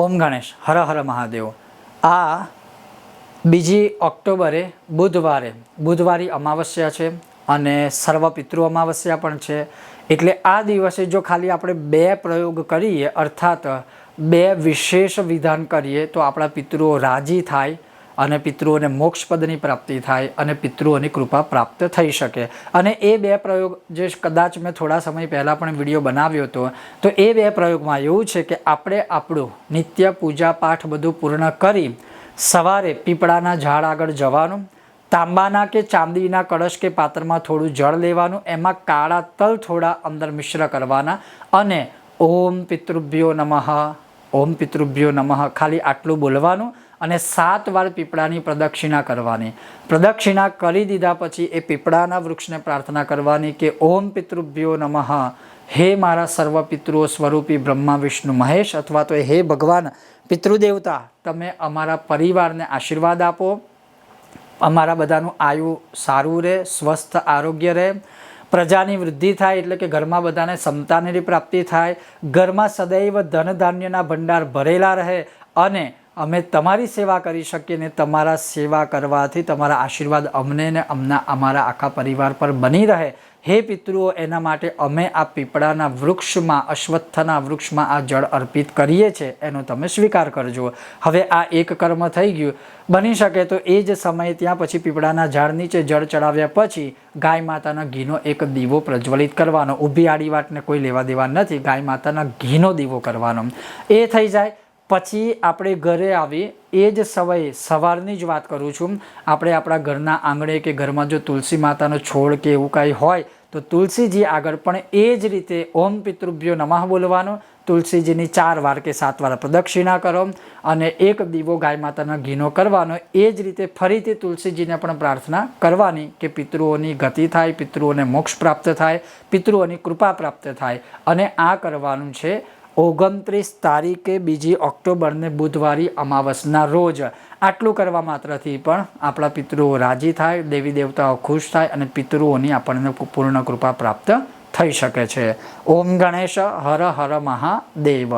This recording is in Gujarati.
ઓમ ગણેશ, હર હર મહાદેવ. આ બીજી ઓક્ટોબરે બુધવારે, બુધવારી અમાવસ્યા છે અને સર્વ પિતૃ અમાવસ્યા પણ છે. એટલે આ દિવસે જો ખાલી આપણે બે પ્રયોગ કરીએ, અર્થાત બે વિશેષ વિધાન કરીએ, તો આપણા પિતૃઓ રાજી થાય અને પિતૃઓને મોક્ષપદની પ્રાપ્તિ થાય અને પિતૃઓની કૃપા પ્રાપ્ત થઈ શકે. અને એ બે પ્રયોગ, જે કદાચ મેં થોડા સમય પહેલાં પણ વીડિયો બનાવ્યો હતો, તો એ બે પ્રયોગમાં એવું છે કે આપણે આપણું નિત્ય પૂજા પાઠ બધું પૂર્ણ કરી સવારે પીપળાના ઝાડ આગળ જવાનું, તાંબાના કે ચાંદીના કળશ કે પાત્રમાં થોડું જળ લેવાનું, એમાં કાળા તલ થોડા અંદર મિશ્ર કરવાના અને ઓમ પિતૃભ્યો નમઃ, ઓમ પિતૃભ્યો નમઃ, ખાલી આટલું બોલવાનું અને સાત વાર પીપળાની પ્રદક્ષિણા કરવાની. પ્રદક્ષિણા કરી દીધા પછી એ પીપળાના વૃક્ષને પ્રાર્થના કરવાની કે, ઓમ પિતૃભ્યો નમઃ. હે મારા સર્વ પિતૃઓ, સ્વરૂપી બ્રહ્મા, વિષ્ણુ, મહેશ અથવા તો હે ભગવાન, પિતૃદેવતા, તમે અમારા પરિવારને આશીર્વાદ આપો. અમારા બધાનું આયુ સારું રહે, સ્વસ્થ આરોગ્ય રહે. પ્રજાની વૃદ્ધિ થાય એટલે કે ઘરમાં બધાને સંતાનની પ્રાપ્તિ થાય. ઘરમાં સદૈવ ધન ધાન્યના ભંડાર ભરેલા રહે અને અમે તમારી સેવા કરી શકીએ ને તમારા સેવા કરવાથી તમારા આશીર્વાદ અમને ને અમના અમારા આખા પરિવાર પર બની રહે. હે પિતૃઓ, એના માટે અમે આ પીપળાના વૃક્ષમાં, અશ્વત્થના વૃક્ષમાં આ જળ અર્પિત કરીએ છીએ એનો તમે સ્વીકાર કરજો. હવે આ એક કર્મ થઈ ગયું. બની શકે તો એ જ સમયે ત્યાં પછી પીપળાના ઝાડ નીચે જળ ચડાવ્યા પછી ગાય માતાના ઘીનો એક દીવો પ્રજ્વલિત કરવાનો. ઊભી આડી વાટને કોઈ લેવા દેવા નથી. ગાય માતાના ઘીનો દીવો કરવાનો. એ થઈ જાય. પછી આપણે ઘરે આવી એ જ સમયે સવારની જ વાત કરું છું. આપણે આપણા ઘરના આંગણે કે ઘરમાં જો તુલસી માતાનો છોડ કે એવું કાંઈ હોય, તો તુલસીજી આગળ પણ એ જ રીતે ઓમ પિતૃભ્યો નમઃ બોલવાનો, તુલસીજીની ચાર વાર કે સાત વાર પ્રદક્ષિણા કરો અને એક દીવો ગાય માતાના ઘીનો કરવાનો, એ જ રીતે ફરીથી તુલસીજીને પણ પ્રાર્થના કરવાની કે પિતૃઓની ગતિ થાય, પિતૃઓને મોક્ષ પ્રાપ્ત થાય, પિતૃઓની કૃપા પ્રાપ્ત થાય અને આ કરવાનું છે ઓગણત્રીસ તારીખે બીજી ઓક્ટોબરને બુધવારી અમાવસના રોજ. આટલું કરવા માત્રથી પણ આપણા પિતૃઓ રાજી થાય, દેવી દેવતાઓ ખુશ થાય અને પિતૃઓની આપણને પૂર્ણ કૃપા પ્રાપ્ત થઈ શકે છે. ઓમ ગણેશ હર હર મહાદેવ.